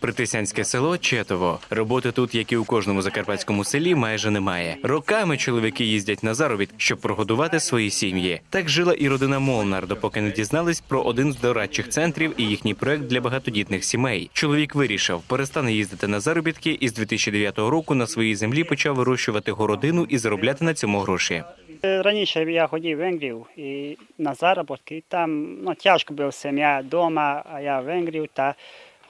Притисянське село Четово. Роботи тут, як і у кожному закарпатському селі, майже немає. Роками чоловіки їздять на заробіт, щоб прогодувати свої сім'ї. Так жила і родина Молнар, допоки не дізнались про один з дорадчих центрів і їхній проект для багатодітних сімей. Чоловік вирішив, перестане їздити на заробітки і з 2009 року на своїй землі почав вирощувати городину і заробляти на цьому гроші. Е, Раніше я ходив в Венгрію і на заробітки. Там ну, тяжко був сім'я вдома, а я в Венгрію та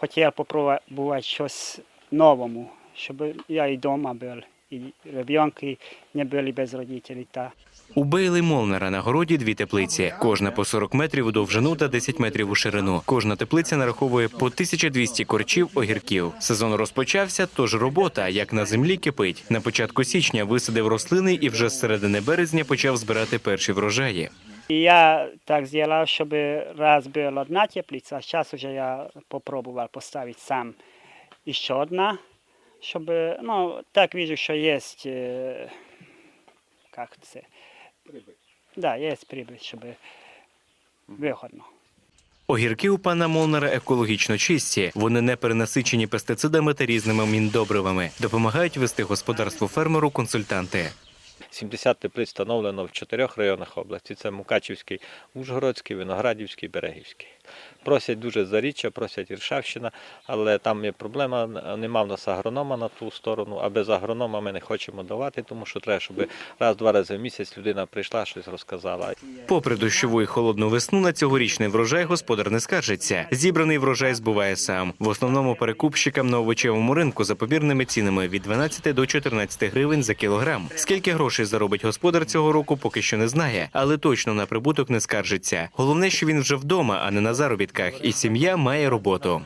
хотів попробувати щось новому, щоб я і вдома був, і ребенки не були без родителів. Та. У Бейли Молнера на городі дві теплиці. Кожна по 40 метрів у довжину та 10 метрів у ширину. Кожна теплиця нараховує по 1200 корчів огірків. Сезон розпочався, тож робота, як на землі, кипить. На початку січня висадив рослини і вже з середини березня почав збирати перші врожаї. І я так зробив, щоб раз була одна теплиця, а зараз вже я спробував поставити сам ще одна, щоб, ну, так вижу, що є, е, як це, да, є прибыль, щоб вигодно. Огірки у пана Молнера екологічно чисті. Вони не перенасичені пестицидами та різними міндобривами. Допомагають вести господарству фермеру консультанти. 70 теплиць встановлено в чотирьох районах області: це Мукачівський, Ужгородський, Виноградівський, Берегівський. Просять дуже заріччя, просять Іршавщина, але там є проблема, нема в нас агронома на ту сторону, а без агронома ми не хочемо давати, тому що треба, щоб раз-два рази в місяць людина прийшла, щось розказала. Попри дощову і холодну весну, на цьогорічний врожай господар не скаржиться. Зібраний врожай збуває сам. В основному перекупщикам на овочевому ринку за побірними цінами від 12 до 14 гривень за кілограм. Скільки грошей заробить господар цього року, поки що не знає, але точно на прибуток не скаржиться. Головне, що він вже вдома, а не на заробітках, і сім'я має роботу.